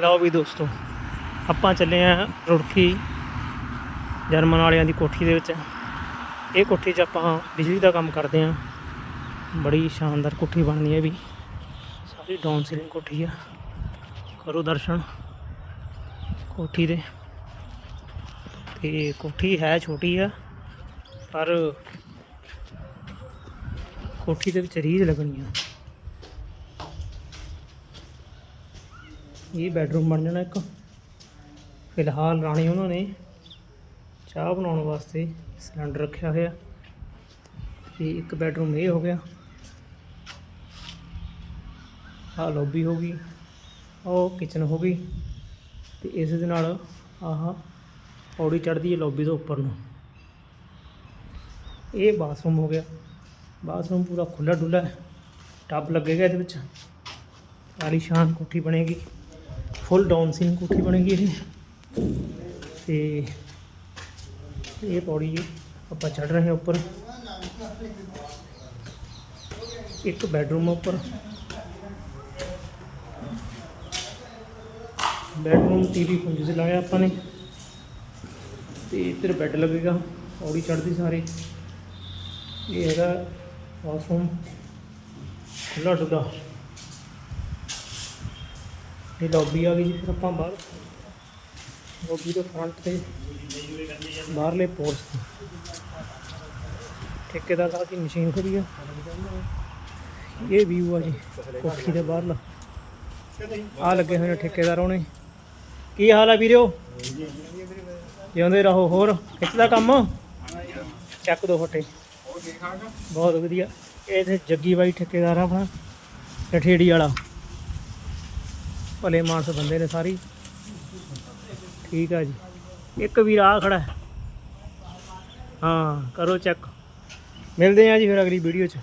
ਲਓ ਵੀ ਦੋਸਤੋ, ਆਪਾਂ ਚੱਲੇ ਆ ਰੁੜਕੀ ਜਰਮਨ ਵਾਲਿਆਂ ਦੀ ਕੋਠੀ ਦੇ ਵਿੱਚ। ਇਹ ਕੋਠੀ 'ਚ ਆਪਾਂ ਬਿਜਲੀ ਦਾ ਕੰਮ ਕਰਦੇ ਆ ਬੜੀ ਸ਼ਾਨਦਾਰ ਕੋਠੀ ਬਣਦੀ ਹੈ ਵੀ। ਸਾਰੀ ਡਾਊਨ ਸੀਲਿੰਗ ਕੋਠੀ ਆ। ਕਰੋ ਦਰਸ਼ਨ ਕੋਠੀ ਦੇ। ਤੇ ਕੋਠੀ ਹੈ ਛੋਟੀ ਆ, ਪਰ ਕੋਠੀ ਦੇ ਵਿੱਚ ਰੀਝ ਲੱਗਣੀ ਆ। ਇਹ ਬੈਡਰੂਮ ਬਣ ਜਾਣਾ ਇੱਕ। ਫਿਲਹਾਲ ਰਾਣੀ ਉਹਨਾਂ ਨੇ ਚਾਹ ਬਣਾਉਣ ਵਾਸਤੇ ਸਿਲੰਡਰ ਰੱਖਿਆ ਹੋਇਆ। ਤੇ ਇੱਕ ਬੈਡਰੂਮ ਇਹ ਹੋ ਗਿਆ। ਆਹ ਲੌਬੀ ਹੋ ਗਈ ਉਹ ਕਿਚਨ ਹੋ ਗਈ ਤੇ ਇਸ ਦੇ ਨਾਲ ਆਹ ਪੌੜੀ ਚੜ੍ਹਦੀ ਹੈ ਲੌਬੀ ਤੋਂ ਉੱਪਰ ਨੂੰ। ਇਹ ਬਾਥਰੂਮ ਹੋ ਗਿਆ। ਬਾਥਰੂਮ ਪੂਰਾ ਖੁੱਲਾ ਡੁੱਲਾ ਟੱਬ ਲੱਗੇਗਾ ਇਹਦੇ ਵਿੱਚ। ਆਲੀਸ਼ਾਨ ਕੋਠੀ ਬਣੇਗੀ। ਫੁੱਲ ਡਾਊਨ ਸੀਨ ਕੋਠੀ ਬਣੇਗੀ ਇਹ। ਤੇ ਇਹ ਪੌੜੀ ਆਪਾਂ ਚੜ ਰਹੇ ਹਾਂ ਉੱਪਰ। ਇੱਕ ਬੈਡਰੂਮ ਉੱਪਰ। ਬੈਡਰੂਮ ਟੀਵੀ ਕੁੰਜ से ਲਾਇਆ ਆਪਾਂ ਨੇ। ਤੇ ਇੱਧਰ ਬੈੱਡ ਲੱਗੇਗਾ, ਪੌੜੀ ਚੜ੍ਹਦੀ ਸਾਰੇ। ਇਹ ਹੈਗਾ ਬਾਥਰੂਮ। ਖੁੱਲਾ ਡੁੱਲਾ ਇਹ ਲੌਬੀ ਆ ਗਈ ਜੀ, ਫਿਰ ਆਪਾਂ ਬਾਹਰ ਲੌਬੀ ਦੇ ਫਰੰਟ ਤੇ ਬਾਹਰਲੇ ਪੋਰਟਸ ਤੇ। ਠੇਕੇਦਾਰ ਸਾਹਿਬ ਦੀ ਮਸ਼ੀਨ ਖੜੀ ਆ। ਇਹ ਵਿਊ ਆ ਜੀ, ਕੋਠੀ ਦੇ ਬਾਹਰਲਾ। ਆ ਲੱਗੇ ਹੋਏ ਨੇ ਠੇਕੇਦਾਰ ਉਹਨੇ ਕੀ ਹਾਲ ਆ ਵੀਰਿਓ? ਜਿਉਂਦੇ ਰਹੋ ਹੋਰ ਖਿੱਚਦਾ ਕੰਮ? ਚੱਕ ਦੋ ਫੱਟੇ। ਬਹੁਤ ਵਧੀਆ। ਇਹ ਤੇ ਜੱਗੀ ਬਾਈ ਠੇਕੇਦਾਰ ਆ ਆਪਣਾ ਠਠੇੜੀ ਵਾਲਾ। ਭਲੇ ਮਾਨਸ ਬੰਦੇ ਨੇ ਸਾਰੀ। ਠੀਕ ਆ ਜੀ। ਇੱਕ ਵੀਰ ਆ ਖੜਾ ਹਾਂ। ਕਰੋ ਚੈੱਕ ਮਿਲਦੇ ਆ ਜੀ ਫਿਰ ਅਗਲੀ ਵੀਡੀਓ 'ਚ।